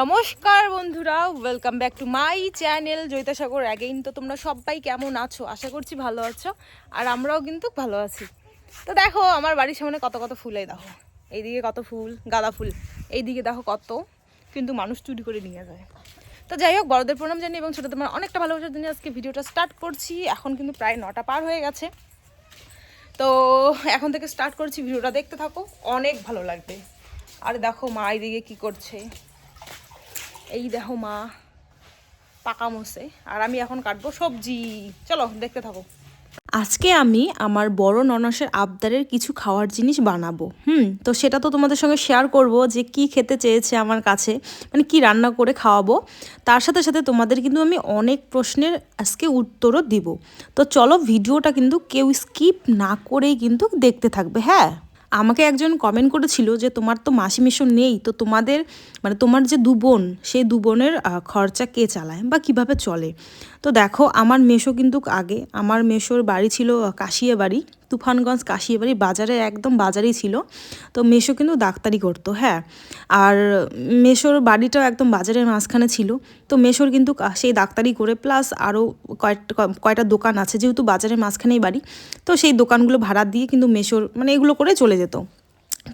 নমস্কার বন্ধুরা welcome back to my channel Joyita Sagar again তো তোমরা সবাই কেমন আছো? আশা করছি ভালো আছো, আর আমরাও কিন্তু ভালো আছি। তো দেখো, আমার বাড়ির সামনে কত কত ফুল দেখো। এইদিকে কত ফুল, গাঁদা ফুল। এইদিকে দেখো কত, কিন্তু মানুষ চুরি করে নিয়ে যায়। তো যাই হোক, বড়দের প্রণাম জানি এবং ছোটো তোমার অনেকটা ভালোবাসার জন্য আজকে ভিডিওটা স্টার্ট করছি। এখন কিন্তু প্রায় নটা পার হয়ে গেছে। তো এখন থেকে স্টার্ট করছি, ভিডিওটা দেখতে থাকো, অনেক ভালো লাগবে। আর দেখো মা এইদিকে কী করছে। এই দেখো মা, পাকা মোসে আর আমি এখন কাটবো সবজি। চলো, দেখতে থাকো। আজকে আমি আমার বড় ননসের আবদারের কিছু খাওয়ার জিনিস বানাবো। হুম, তো সেটা তো তোমাদের সঙ্গে শেয়ার করব যে কি খেতে চেয়েছে আমার কাছে মানে কি রান্না করে খাওয়াবো। তার সাথে সাথে তোমাদের কিন্তু আমি অনেক প্রশ্নের আজকে উত্তরও দিব। তো চলো, ভিডিওটা কিন্তু কেউ স্কিপ না করেই কিন্তু দেখতে থাকবে হ্যাঁ? আমাকে একজন কমেন্ট করেছিল যে, তোমার তো মাসি মেশো নেই, তো তোমাদের মানে তোমার যে দু বোন, সেই দু বোনের খরচা কে চালায় বা কীভাবে চলে? তো দেখো, আমার মেশো কিন্তু আগে, আমার মেশোর বাড়ি ছিল কাশিয়া বাড়ি তুফানগঞ্জ কাশিয়াবাড়ি বাজারে একদম বাজারেই ছিল। তো মেশো কিন্তু ডাক্তারি করতো হ্যাঁ। আর মেশোর বাড়িটাও একদম বাজারের মাঝখানে ছিল। তো মেশোর কিন্তু সেই ডাক্তারি করে প্লাস আরও কয়েকটা কয়টা দোকান আছে যেহেতু বাজারের মাঝখানেই বাড়ি। তো সেই দোকানগুলো ভাড়া দিয়ে কিন্তু মেশোর মানে এগুলো করে চলে যেত।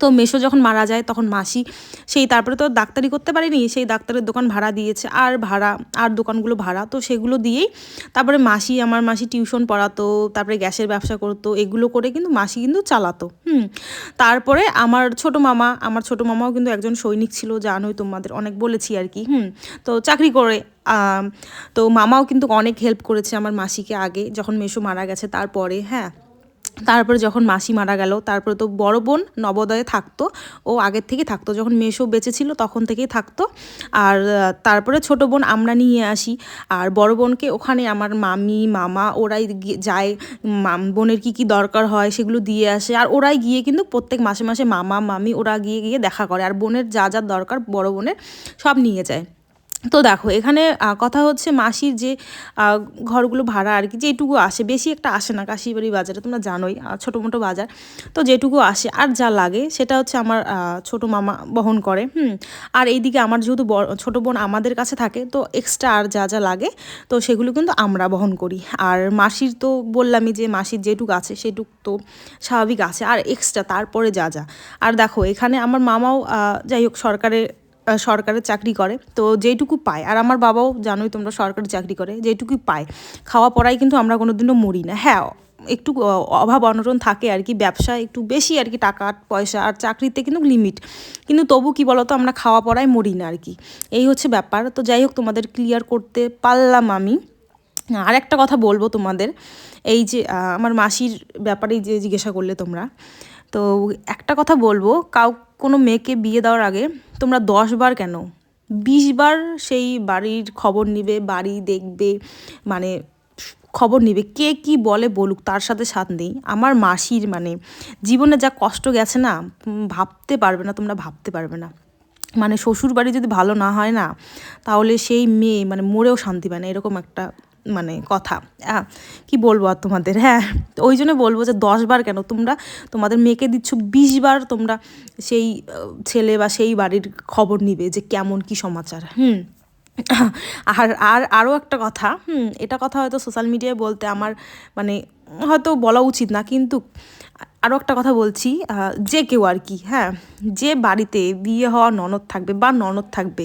তো মেশো যখন মারা যায়, তখন মাসি সেই তারপরে তো ডাক্তারি করতে পারিনি, সেই ডাক্তারের দোকান ভাড়া দিয়েছে, আর ভাড়া, আর দোকানগুলো ভাড়া, তো সেগুলো দিয়েই তারপরে মাসি, আমার মাসি টিউশন পড়াতো, তারপরে গ্যাসের ব্যবসা করতো, এগুলো করে কিন্তু মাসি কিন্তু চালাতো, হুম। তারপরে আমার ছোট মামা, আমার ছোট মামাও কিন্তু একজন সৈনিক ছিল, জানোই তোমাদের, অনেক বলেছি আর কি, হুম। তো চাকরি করে তো মামাও কিন্তু অনেক হেল্প করেছে আমার মাসিকে আগে, যখন মেশো মারা গেছে তারপরে হ্যাঁ। তারপরে যখন মাসি মারা গেল, তারপরে তো বড় বোন নবোদয়ে থাকতো, ও আগের থেকেই থাকতো। যখন মেশো বেঁচে ছিল তখন থেকেই থাকতো। আর তারপরে ছোট বোন আমরা নিয়ে আসি। আর বড় বোনকে ওখানে আমার মামি, মামা ওরাই যায়, মাম- বোনের কি কি দরকার হয় সেগুলো দিয়ে আসে। আর ওরাই গিয়ে কিন্তু প্রত্যেক মাসে মাসে মামা, মামি ওরা গিয়ে গিয়ে দেখা করে। আর বোনের যা যা দরকার বড় বোনের সব নিয়ে যায়। তো দেখো, এখানে কথা হচ্ছে মাসির যে ঘরগুলো ভাড়া আর কি, যেটুকু আসে, বেশি একটা আসে না কাশিবাড়ি বাজারে, তোমরা জানোই ছোটো মোটো বাজার। তো যেটুকু আসে, আর যা লাগে, সেটা হচ্ছে আমার ছোটো মামা বহন করে, হুম। আর এইদিকে আমার যেহেতু ছোটো বোন আমাদের কাছে থাকে, তো এক্সট্রা আর যা যা লাগে, তো সেগুলো কিন্তু আমরা বহন করি। আর মাসির তো বললামই যে, মাসির যেটুকু আছে, সেটুক তো স্বাভাবিক আছে, আর এক্সট্রা তারপরে যা যা। আর দেখো, এখানে আমার মামাও যাই হোক, সরকারের সরকারের চাকরি করে, তো যেইটুকু পায়। আর আমার বাবাও জানোই তোমরা সরকারি চাকরি করে, যেইটুকুই পায়। খাওয়া পড়াই কিন্তু আমরা কোনোদিনও মরি না। হ্যাঁ একটু অভাব অনটন থাকে আর কি, ব্যবসা একটু বেশি আর কি, টাকা, পয়সা আর চাকরিতে কিন্তু লিমিট কিন্তু তবু কি বলতো, আমরা খাওয়া পড়ায় মরি না আর কি। এই হচ্ছে ব্যাপার। তো যাই হোক, তোমাদের ক্লিয়ার করতে পারলাম আমি। আর একটা কথা বলব তোমাদের। এই যে আমার মাসির ব্যাপারেই যে জিজ্ঞাসা করলে তোমরা। তো একটা কথা বলব, কাউ কোনো মেয়েকে বিয়ে দেওয়ার আগে তোমরা দশ বার কেন? বিশ বার সেই বাড়ির খবর নিবে, বাড়ি দেখবে মানে খবর নিবে, কে কি বলে বলুক, তার সাথে সাথ নেই। আমার মাসির মানে জীবনে যা কষ্ট গেছে না ভাবতে পারবে না, তোমরা ভাবতে পারবে না। মানে শ্বশুর বাড়ি যদি ভালো না হয় না, তাহলে সেই মেয়ে মানে মরেও শান্তি পায় না, এরকম একটা মানে কথা। কি বলব আর তোমাদের? হ্যাঁ ওই জন্য বলব যে দশবার কেন তোমরা, তোমাদের মেয়েকে দিচ্ছ বিশবার তোমরা সেই ছেলে বা সেই বাড়ির খবর নিবে যে কেমন কি সমাচার। হুম। আর আর আরও একটা কথা, হুম, এটা কথা হয়তো সোশ্যাল মিডিয়ায় বলতে আমার মানে হয়তো বলা উচিত না, কিন্তু আরও একটা কথা বলছি যে কেউ আর কি হ্যাঁ যে বাড়িতে বিয়ে হওয়া ননদ থাকবে বা ননদ থাকবে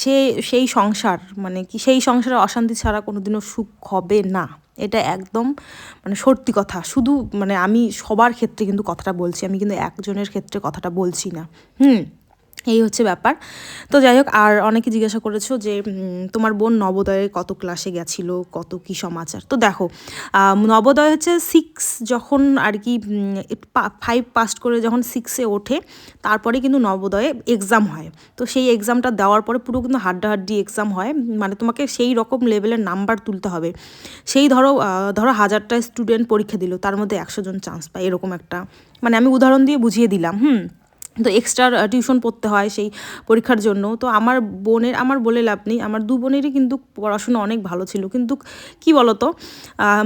সে, সেই সংসার মানে কি সেই সংসারে অশান্তি ছাড়া কোনোদিনও সুখ হবে না। এটা একদম মানে সত্যি কথা। শুধু মানে আমি সবার ক্ষেত্রে কিন্তু কথাটা বলছি, আমি কিন্তু একজনের ক্ষেত্রে কথাটা বলছি না। হুম এই হচ্ছে ব্যাপার। তো যাই হোক আর অনেকে জিজ্ঞাসা করেছ যে তোমার বোন নবোদয়ে কত ক্লাসে গেছিল, কত কি সমাচার? তো দেখো নবোদয় হচ্ছে সিক্স যখন আর কি ফাইভ পাস্ট করে যখন সিক্সে ওঠে, তারপরে কিন্তু নবোদয়ে এক্সাম হয়। তো সেই এক্সামটা দেওয়ার পরে পুরো কিন্তু হাড্ডাহাড্ডি এক্সাম হয়। মানে তোমাকে সেই রকম লেভেলের নাম্বার তুলতে হবে। সেই ধরো ধরো হাজারটা স্টুডেন্ট পরীক্ষা দিল, তার মধ্যে একশো জন চান্স পায়, এরকম একটা। মানে আমি উদাহরণ দিয়ে বুঝিয়ে দিলাম, হুম? তো এক্সট্রা টিউশন পড়তে হয় সেই পরীক্ষার জন্য। তো আমার বোনের, আমার বলে লাভ নেই। আমার দু বোনেরই কিন্তু পড়াশোনা অনেক ভালো ছিল। কিন্তু কি বলতো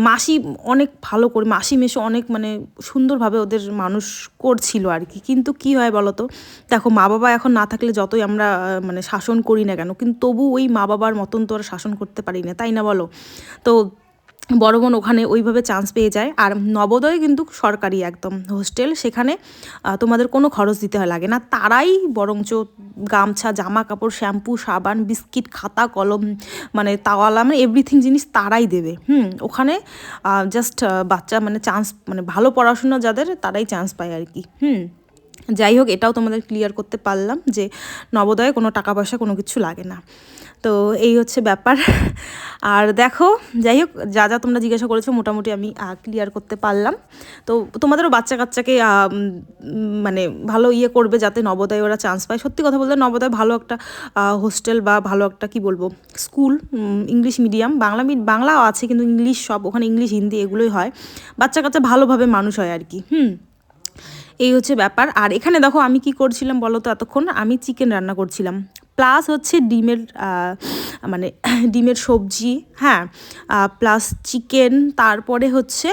মাসি অনেক ভালো করে, মাসি মেশো অনেক মানে সুন্দরভাবে ওদের মানুষ করছিল আর কি। কিন্তু কি হয় বলতো, দেখো মা বাবা এখন না থাকলে যতই আমরা মানে শাসন করি না কেন, কিন্তু তবু ওই মা বাবার মতন তো আর শাসন করতে পারি না, তাই না বলো? তো বড় বোন ওখানে ওইভাবে চান্স পেয়ে যায়। আর নবোদয় কিন্তু সরকারি একদম হোস্টেল সেখানে তোমাদের কোনো খরচ দিতে হয়, লাগে না। তারাই বরঞ্চ গামছা জামা কাপড় শ্যাম্পু সাবান, বিস্কিট, খাতা, কলম মানে তাওয়ালা মানে এভরিথিং জিনিস তারাই দেবে। হুম, ওখানে জাস্ট বাচ্চা মানে চান্স মানে ভালো পড়াশোনা যাদের, তারাই চান্স পায় আর কি। হুম, যাই হোক, এটাও তোমাদের ক্লিয়ার করতে পারলাম যে নবোদয়ে কোনো টাকা পয়সা কোনো কিছু লাগে না। তো এই হচ্ছে ব্যাপার। আর দেখো, যাই হোক, যা যা তোমরা জিজ্ঞাসা করেছ, মোটামুটি আমি ক্লিয়ার করতে পারলাম। তো তোমাদেরও বাচ্চা কাচ্চাকে মানে ভালো ইয়ে করবে যাতে নবোদয়ে ওরা চান্স পায়। সত্যি কথা বলতে, নবোদয় ভালো একটা হোস্টেল বা ভালো একটা, কি বলব স্কুল ইংলিশ মিডিয়াম বাংলা বাংলাও আছে, কিন্তু ইংলিশ সব, ওখানে ইংলিশ হিন্দি এগুলোই হয়। বাচ্চা কাচ্চা ভালোভাবে মানুষ হয় আর কি, হুম? এই হচ্ছে ব্যাপার। আর এখানে দেখো, আমি কি করছিলাম বলো তো এতক্ষণ? আমি চিকেন রান্না করছিলাম। প্লাস হচ্ছে ডিমের মানে ডিমের সবজি হ্যাঁ প্লাস চিকেন, তারপরে হচ্ছে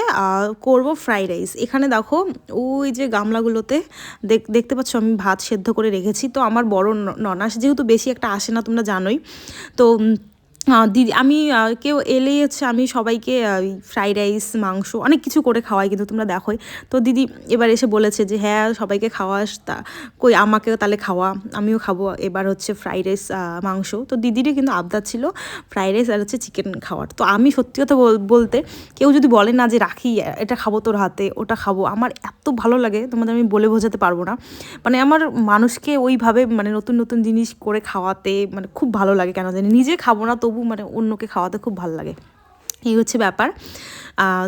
করব ফ্রাইড রাইস। এখানে দেখো, ওই যে গামলাগুলোতে দেখ- দেখতে পাচ্ছ আমি ভাত সেদ্ধ করে রেখেছি। তো আমার বড় ননাস যেহেতু বেশি একটা আসে না, তোমরা জানোই। তো দিদি, আমি কেউ এলেই হচ্ছে আমি সবাইকে ফ্রাইড রাইস মাংস অনেক কিছু করে খাওয়াই, কিন্তু তোমরা দেখোই। তো দিদি এবার এসে বলেছে যে হ্যাঁ সবাইকে খাওয়াস, তা কই আমাকেও তাহলে খাওয়া, আমিও খাব। এবার হচ্ছে ফ্রাইড রাইস মাংস। তো দিদিরই কিন্তু আবদার ছিল ফ্রাইড রাইস আর হচ্ছে চিকেন খাওয়ার। তো আমি সত্যি কথা বলতে কেউ যদি বলে না যে, রাখি, এটা খাব তোর হাতে, ওটা খাব, আমার এত ভালো লাগে, তোমাদের আমি বলে বোঝাতে পারব না। মানে আমার মানুষকে ওইভাবে মানে নতুন নতুন জিনিস করে খাওয়াতে মানে খুব ভালো লাগে, কেন জানি? নিজে খাব না তবু মানে অন্যকে খাওয়াতে খুব ভালো লাগে। এই হচ্ছে ব্যাপার।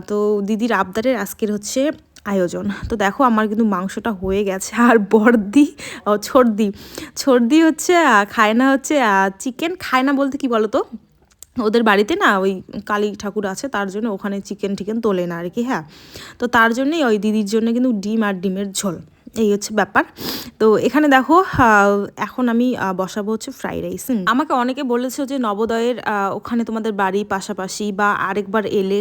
তো দিদির আবদারের আজকের হচ্ছে আয়োজন। তো দেখো আমার কিন্তু মাংসটা হয়ে গেছে। আর বর্দি ও ছর্দি ছর্দি হচ্ছে খায় না হচ্ছে চিকেন খায় না বলতে কি বলো তো ওদের বাড়িতে না ওই কালী ঠাকুর আছে, তার জন্য ওখানে চিকেন টিকেন তোলে না আর কি হ্যাঁ। তো তার জন্যই ওই দিদির জন্য কিন্তু ডিম আর ডিমের ঝোল। এই হচ্ছে ব্যাপার। তো এখানে দেখো এখন আমি বসাবো হচ্ছে ফ্রাইড রাইস। আমাকে অনেকে বলেছ যে নবোদয়ের ওখানে তোমাদের বাড়ি পাশাপাশি বা আরেকবার এলে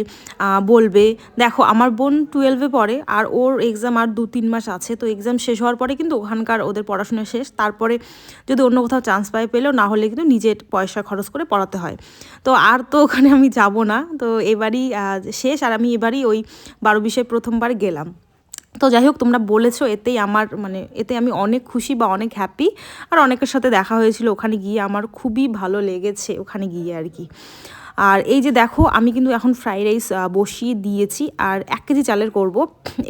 বলবে। দেখো, আমার বোন টুয়েলভে পড়ে আর ওর এক্সাম আর দু তিন মাস আছে। তো এক্সাম শেষ হওয়ার পরে কিন্তু ওখানকার ওদের পড়াশোনা শেষ। তারপরে যদি অন্য কোথাও চান্স পায় পেলেও, না হলে কিন্তু নিজের পয়সা খরচ করে পড়াতে হয়। তো আর তো ওখানে আমি যাব না। তো এবারই শেষ। আর আমি এবারই ওই বারো বিষয়ে প্রথমবার গেলাম। তো যাই হোক তোমরা বলেছ, এতেই আমার মানে এতে আমি অনেক খুশি বা অনেক হ্যাপি আর অনেকের সাথে দেখা হয়েছিল, ওখানে গিয়ে আমার খুবই ভালো লেগেছে, ওখানে গিয়ে আর কি। আর এই যে দেখো, আমি কিন্তু এখন ফ্রাইড রাইস বসিয়ে দিয়েছি। আর এক কেজি চালের করব।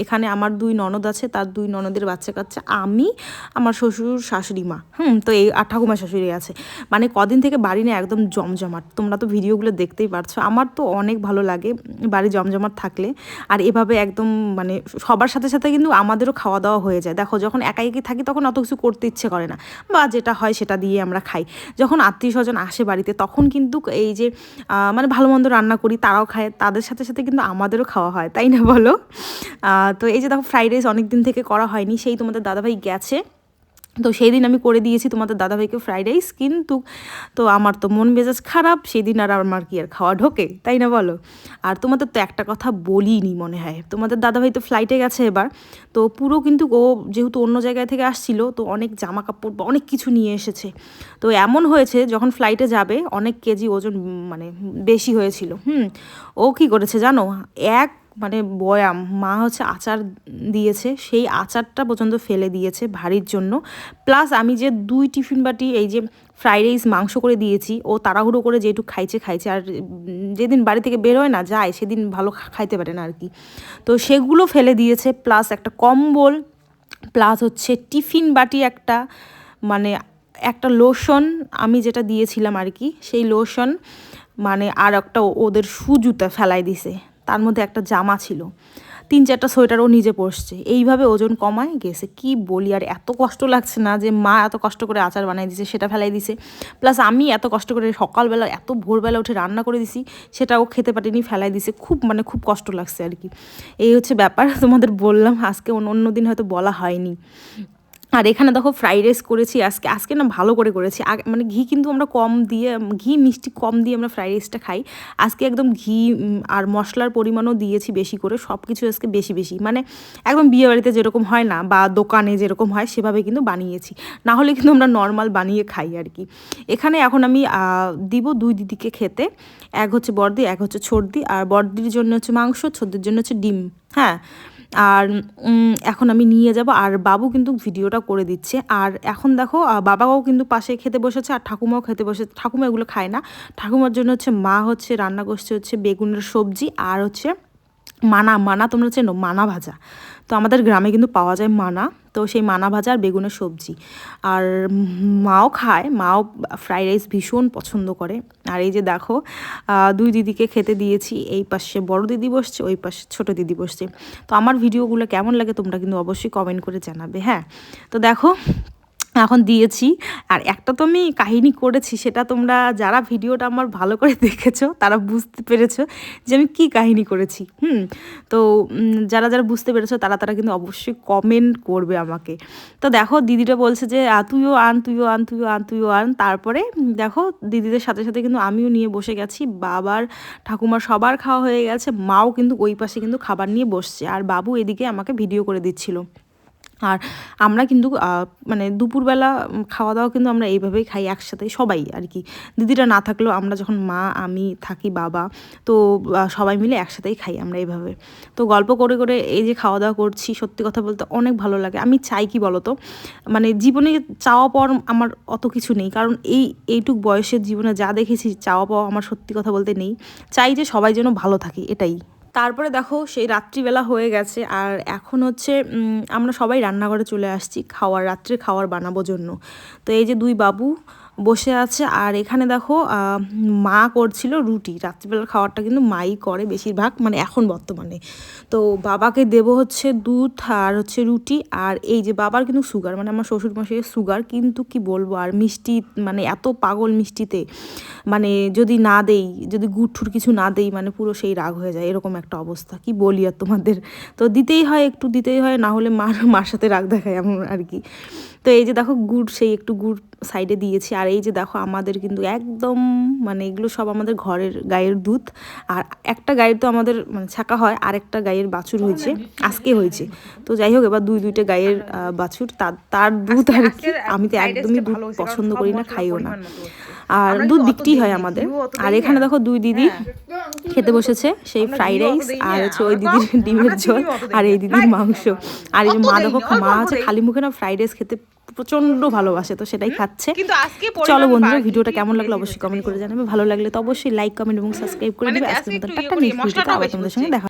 এখানে আমার দুই ননদ আছে, তার দুই ননদের বাচ্চা কাচ্চা। আমি, আমার শ্বশুর শাশুড়ি মা। হুম, তো এই আর ঠাকুমা শাশুড়ি আছে। মানে কদিন থেকে বাড়ি না একদম জমজমাট। তোমরা তো ভিডিওগুলো দেখতেই পারছ। আমার তো অনেক ভালো লাগে বাড়ি জমজমাট থাকলে। আর এভাবে একদম মানে সবার সাথে সাথে কিন্তু আমাদেরও খাওয়া দাওয়া হয়ে যায়। দেখো, যখন একা একাই থাকি তখন অত কিছু করতে ইচ্ছে করে না। বা যেটা হয় সেটা দিয়ে আমরা খাই। যখন আত্মীয় স্বজন আসে বাড়িতে, তখন কিন্তু এই যে মানে ভালো মন্দ রান্না করি, তারাও খায়, তাদের সাথে সাথে কিন্তু আমাদেরও খাওয়া হয়, তাই না বলো? তো এই যে দেখো ফ্রাইড রাইস অনেক দিন থেকে করা হয়নি, সেই তোমাদের দাদাভাই গেছে। তো সেই দিন আমি করে দিয়েছি তোমাদের দাদাভাইকে ফ্রাইড রাইস কিন্তু তো আমার তো মন মেজাজ খারাপ, সেদিন আর আমার কি আর খাওয়া ঢোকে, তাই না বলো? আর তোমাদের তো একটা কথা বলিনি মনে হয়, তোমাদের দাদাভাই তো ফ্লাইটে গেছে এবার, তো পুরো কিন্তু ও যেহেতু অন্য জায়গায় থেকে আসছিল, তো অনেক জামা কাপড় বা অনেক কিছু নিয়ে এসেছে, তো এমন হয়েছে যখন ফ্লাইটে যাবে, অনেক কেজি ওজন মানে বেশি হয়েছিল, হুম, ও কি করেছে জানো, এক মানে বয়াম, মা হচ্ছে আচার দিয়েছে, সেই আচারটা পর্যন্ত ফেলে দিয়েছে ভারীর জন্য। প্লাস আমি যে দুই টিফিন বাটি, এই যে ফ্রাইড রাইস মাংস করে দিয়েছি, ও তাড়াহুড়ো করে যেটুকু খাইছে খাইছে, আর যেদিন বাড়ি থেকে বেরোয় না, যায়, সেদিন ভালো খাইতে পারে না আর কি তো সেগুলো ফেলে দিয়েছে প্লাস একটা কম্বল প্লাস হচ্ছে টিফিন বাটি একটা মানে একটা লোশন আমি যেটা দিয়েছিলাম আর কি সেই লোশন মানে আর একটা ওদের শু জুতা ফেলাই দিছে। তার মধ্যে একটা জামা ছিল। তিন চারটা সোয়েটার ও নিজে পরছে। এইভাবে ওজন কমায়, গেছে। কি বলি, আর এত কষ্ট লাগছে না যে মা এত কষ্ট করে আচার বানাই দিছে, সেটা ফেলাই দিছে। প্লাস আমি এত কষ্ট করে সকালবেলা, এত ভোরবেলা উঠে রান্না করে দিছি সেটাও খেতে পারিনি, ফেলাই দিছে। খুব মানে খুব কষ্ট লাগছে আর কি। এই হচ্ছে ব্যাপার। তোমাদের বললাম, আজকে অন্য দিন হয়তো বলা হয়নি। আর এখানে দেখো ফ্রাইড রাইস করেছি, আজকে আজকে না ভালো করে করেছি। মানে ঘি কিন্তু আমরা কম দিয়ে, ঘি মিষ্টি কম দিয়ে আমরা ফ্রাইড রাইসটা খাই। আজকে একদম ঘি আর মশলার পরিমাণও দিয়েছি বেশি করে সব কিছু আজকে বেশি বেশি। মানে একদম বিয়ে বাড়িতে যেরকম হয় না, বা দোকানে যেরকম হয়, সেভাবে কিন্তু বানিয়েছি। না হলে কিন্তু আমরা নর্মাল বানিয়ে খাই আর কি এখানে এখন আমি দিব দুই দিদিকে খেতে। এক হচ্ছে বর্দি এক হচ্ছে ছর্দি আর বর্দির জন্য হচ্ছে মাংস ছর্দির জন্য হচ্ছে ডিম। হ্যাঁ? আর এখন আমি নিয়ে যাব আর বাবু কিন্তু ভিডিওটা করে দিচ্ছে। আর এখন দেখো বাবাও কিন্তু পাশে খেতে বসেছে আর ঠাকুমাও খেতে বসেছে। ঠাকুমা এগুলো খায় না। ঠাকুমার জন্য হচ্ছে মা হচ্ছে রান্না করছে হচ্ছে বেগুনের সবজি আর হচ্ছে মানা মানা তোমরা চেনো? মানা ভাজা। তো আমাদের গ্রামে কিন্তু পাওয়া যায় মানা। তো সেই মানা ভাজা আর বেগুনের সবজি। আর মাও খায়, মাও ফ্রাইড রাইস ভীষণ পছন্দ করে। আর এই যে দেখো দুই দিদিকে খেতে দিয়েছি, এই পাশে বড় দিদি বসছে, ওই পাশে ছোট দিদি বসছে। তো আমার ভিডিওগুলো কেমন লাগে তোমরা কিন্তু অবশ্যই কমেন্ট করে জানাবে হ্যাঁ? তো দেখো এখন দিয়েছি। আর একটা তো আমি কাহিনী করেছি, সেটা তোমরা যারা ভিডিওটা আমার ভালো করে দেখেছ, তারা বুঝতে পেরেছ যে আমি কি কাহিনী করেছি। হুম, তো যারা যারা বুঝতে পেরেছ, তারা তারা কিন্তু অবশ্যই কমেন্ট করবে আমাকে। তো দেখো, দিদিটা বলছে যে তুইও আন তুইও আন তুইও আন তুইও আন। তারপরে, দেখো, দিদিদের সাথে সাথে কিন্তু আমিও নিয়ে বসে গেছি। বাবার, ঠাকুমার সবার খাওয়া হয়ে গেছে, মাও কিন্তু ওই পাশে কিন্তু খাবার নিয়ে বসছে। আর বাবু এদিকে আমাকে ভিডিও করে দিচ্ছিল। আর আমরা কিন্তু মানে দুপুরবেলা খাওয়া দাওয়া কিন্তু আমরা এইভাবেই খাই একসাথে, সবাই আর কি। দিদিরা না থাকলেও আমরা যখন মা, আমি থাকি, বাবা, তো সবাই মিলে একসাথেই খাই আমরা এইভাবে। তো গল্প করে করে এই যে খাওয়া দাওয়া করছি, সত্যি কথা বলতে অনেক ভালো লাগে। আমি চাই কি বলতো? মানে জীবনে চাওয়া পাওয়ার আমার অত কিছু নেই, কারণ এই, এইটুক বয়সের জীবনে যা দেখেছি, চাওয়া পাওয়া আমার সত্যি কথা বলতে নেই। চাই যে সবাই যেন ভালো থাকে, এটাই। তারপরে দেখো সেই রাত্রিবেলা হয়ে গেছে। আর এখন হচ্ছে আমরা সবাই রান্নাঘরে চলে আসছি, খাওয়ার, রাত্রে খাওয়ার বানাবো জন্য। তো এই যে দুই বাবু বসে আছে। আর এখানে দেখো মা করছিল রুটি। রাত্রিবেলার খাবারটা কিন্তু মাই করে বেশিরভাগ মানে এখন বর্তমানে। তো বাবাকে দেব হচ্ছে দুধ আর হচ্ছে রুটি। আর এই যে বাবার কিন্তু সুগার মানে আমার শ্বশুর মশাইয়ের সুগার কিন্তু কি বলব, আর মিষ্টি মানে এত পাগল মিষ্টিতে মানে যদি না দেই, যদি গুড়ঠুর কিছু না দেই মানে পুরো সেই রাগ হয়ে যায়, এরকম একটা অবস্থা। কি বলি আর তোমাদের? তো দিতেই হয়, একটু দিতেই হয়, না হলে মার মার সাথে রাগ দেখায় এমন আর কি। তো এই যে দেখো গুড় সেই একটু গুড় সাইডে দিয়েছি। আর এই যে দেখো আমাদের কিন্তু একদম মানে এগুলো সব আমাদের ঘরের গায়ের দুধ। আর একটা গায়ের তো আমাদের মানে ছাকা হয় আর একটা গায়ের বাছুর হয়েছে আজকে হয়েছে। তো যাই হোক এবার দুই দুইটা গায়ের বাছুর তার তার দুধ আর কি। আমি তো একদমই দুধ পছন্দ করি না খাইও না। আর দুধ বিক্রি হয় আমাদের। আর এখানে দেখো দুই দিদি খেতে বসেছে সেই ফ্রাইড রাইস আর হচ্ছে ওই দিদির ডিমের ঝোল আর এই দিদির মাংস। আর এই যে মা দেখো মা হচ্ছে খালি মুখে না ফ্রাইড রাইস খেতে প্রচণ্ড ভালোবাসে তো সেটাই খাচ্ছে। চলো বন্ধুরা ভিডিওটা কেমন লাগল অবশ্যই কমেন্ট করে জানাবে। ভালো লাগলে তো অবশ্যই লাইক কমেন্ট এবং সাবস্ক্রাইব করে দেবে দিবে। আজকে আজকের মতো ইয়ে টাটা নেক্সট ভিডিওতে আবার তোমাদের সঙ্গে। দেখা